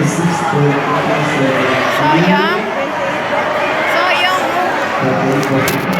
So, yung... So.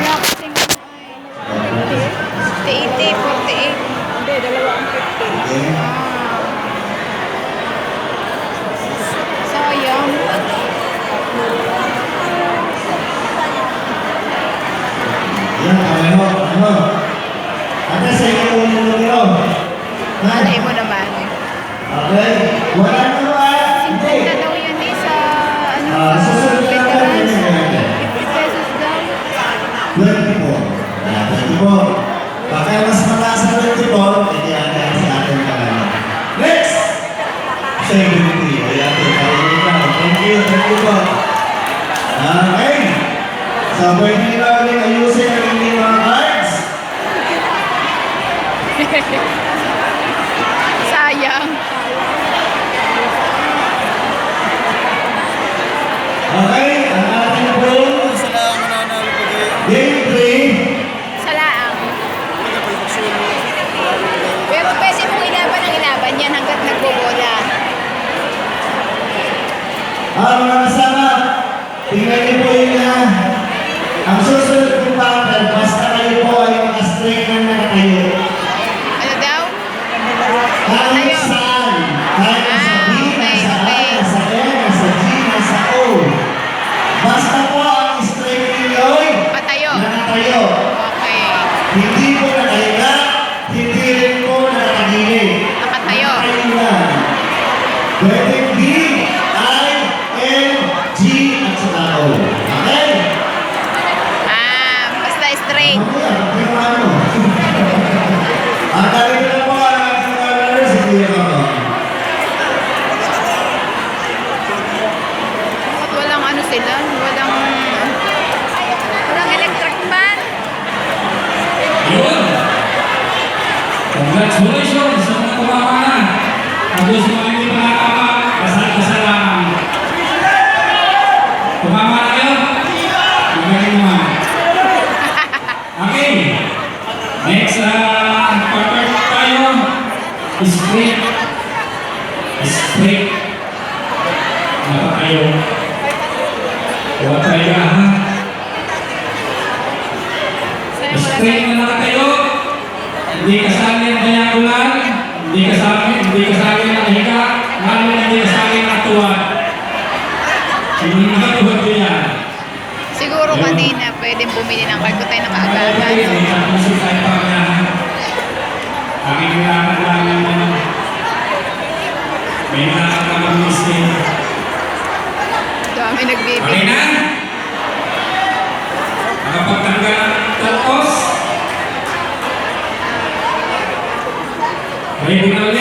Palavra bumili ng card ko tayo nakaagagan. Dami nagbibigay. Okay na? Nakapagtanggal ang tapos? May bunalin.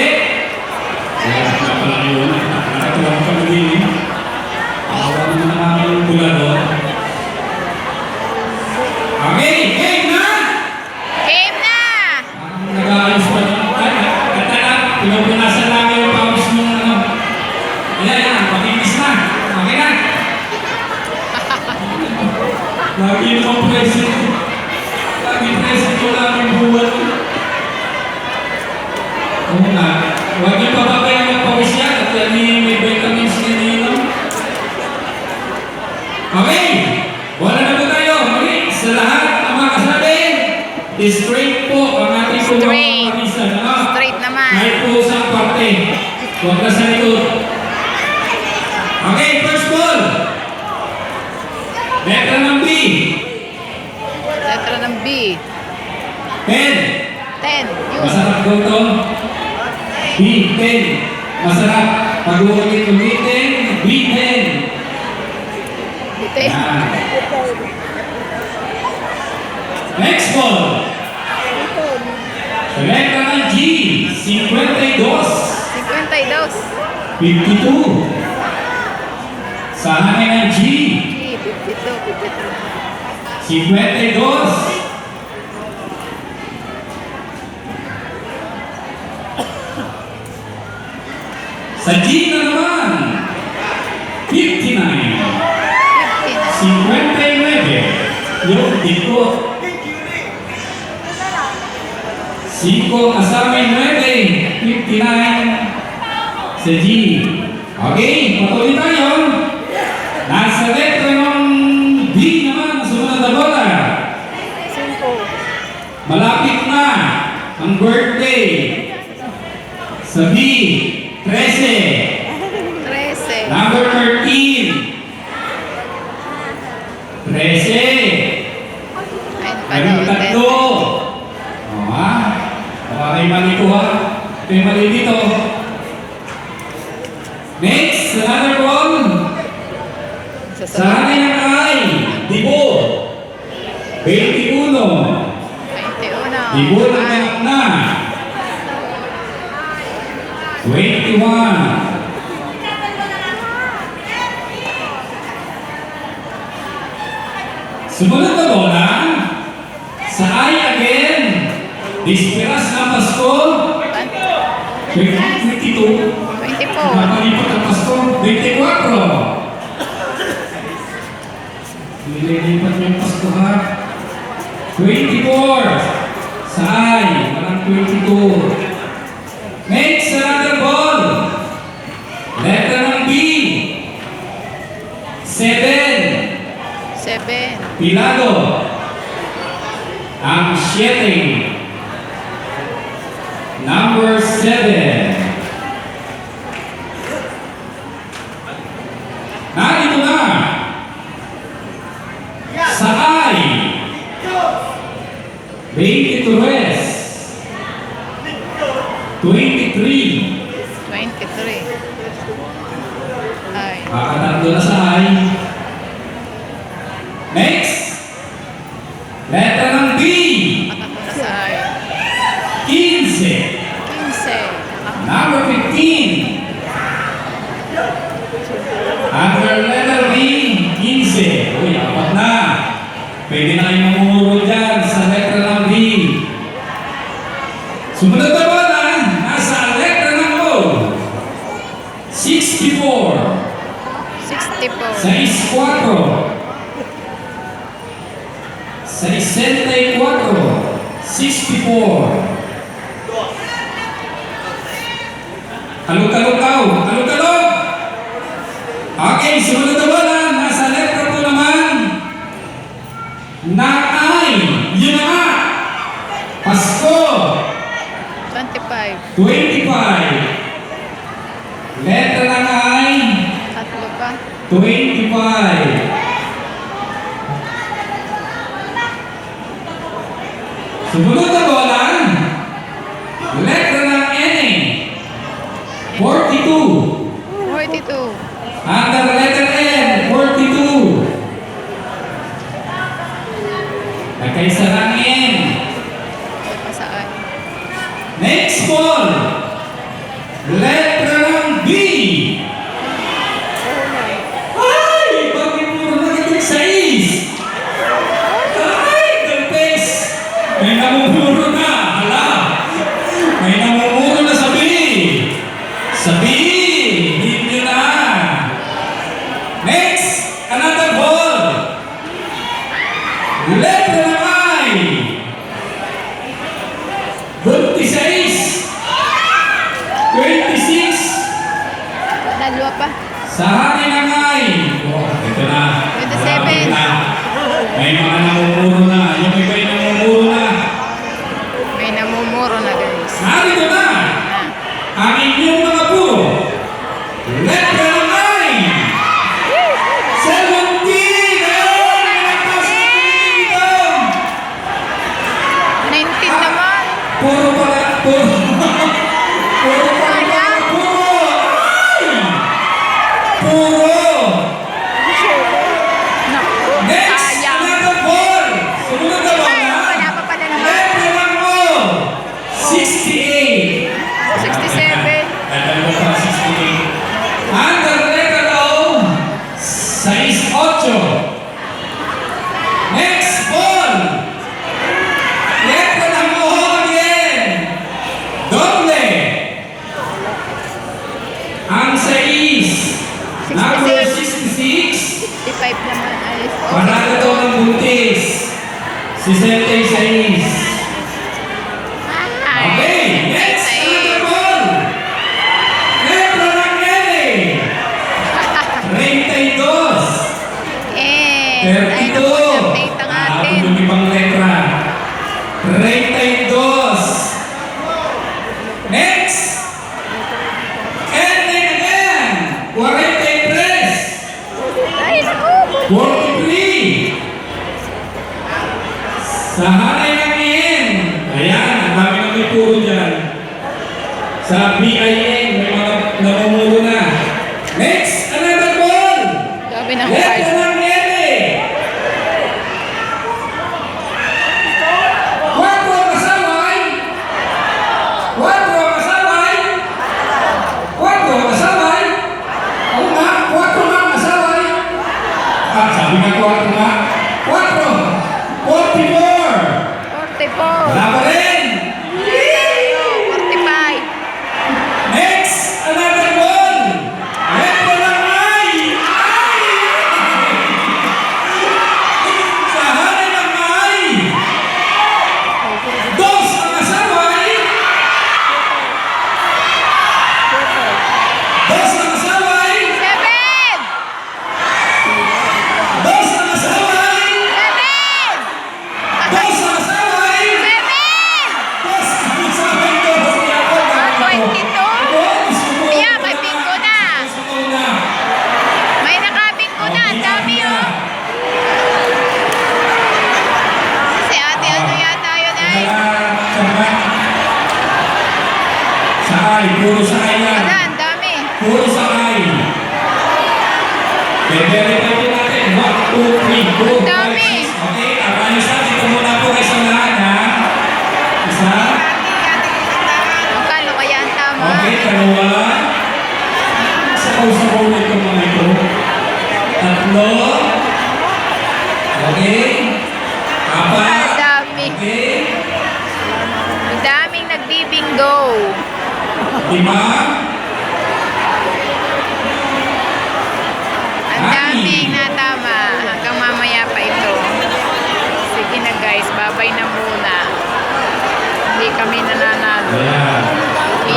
Lagi naman present. Lagi present ko lang buwan. Oo nga. Huwag niyo pababayan ng pausya at yan may vitamins na nino. Okay! Wala na ba tayo? Okay, sa lahat ang mga kasabi, straight po ang ating kumakakamisa. Straight. Straight naman. Kahit po sa parte. Huwag na sa likod. Ten. Ten. Masarap gutom. B. Ten. Masarap. Pag-uulit-ulitin. B. Ten. B. Ten. Ah. Next ball. Letra ng G. 52. 52. 52. Sa hangin ng G. G, 52, 52. 52. Sa G na naman. 59. 59. Yung dito. 5 kasama yung 9. 59. Sa G. Okay, patuloy tayo. Nasa letra ng B naman, sumunod na bola. 5. Malapit na ang birthday. Sa B, 13. 13. Number 13. 13. Ayun Ayun, pa tatlo. O ha? Baka kayo mali ko ha? Kayo mali dito. Next, another one. Sa akin ang ay, dibo. 21. 21. Dibo anak na. 21. Sumunod na bola. Sa ay again. Disperas na Pasko. 22. 24. Nakalipat ang Pasko. 24. Nililipat mo yung Pasko ha. 24. Sa ay. Walang 22. Next, another ball. Letter ng B. 7. 7. Pilado. Ang 7. Number 7. Narito na. Sa ay. 23. 23. 23. Ay. Makatatlo na sa ay. Next. Letter ng B. Matatlo na sa ay. 15. 15. Number 15. Under letter B, 15. Uy, apat na. Pwede na kayong mamumuro dyan sa letter ng B. Sumunod na ba na? Nasa letter ng O. 64. 64. 64. 64. 64. Kalog-kalog-kaw. Kalog-kalog. Okay, sumunod na wala. Nasa letra po naman. Na ay. Yun na nga. Pasko. 25. 25. Letra ng ay. Tatlo pa. 25. Sumunod na bola. Letra ng N. 42. 42. Under letter N, 42. Nagkaisa ng N. Ito pa sa ay. Next ball. Letra ng B. Ay! Bakit puro negative sa is? Ay! Kalpes! May namumuro na. Hala! May namumuro na sa B. Sa B. Hindi na. Next! Another ball. Letra ng I. 26. 26. Dalawa pa. Sa buntis. 66. Sa hanay ng N. Ayan, ang dami na may puro dyan. Sa BIN, Sa ay, puro sa ay yan. Wala, ang dami. Puro sa ay. Be-verify din natin. 1, 2, 3, 4, 5, 6. Dami. Okay, ang isa, dito muna po kayo sa lahat, ha? Isa. Magkano kaya ang tama? Okay, dalawa. Sapaw-sapaw na itong mga ito. Tatlo. Okay. Ang Apat. dami. Okay. Ang daming nagbibingo. Lima. Ang daming natama. Hanggang mamaya pa ito. Sige na guys, babay na muna. Hindi kami nananalo. Ayan.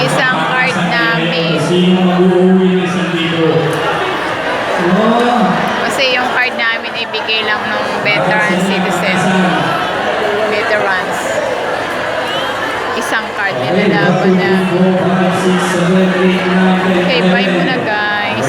Isang card namin. Sino mag-uwi ng isang dito? Oh. Kasi yung card namin ay bigay lang ng veteran citizen. Veterans. Nilalaban na. Okay, bye muna guys.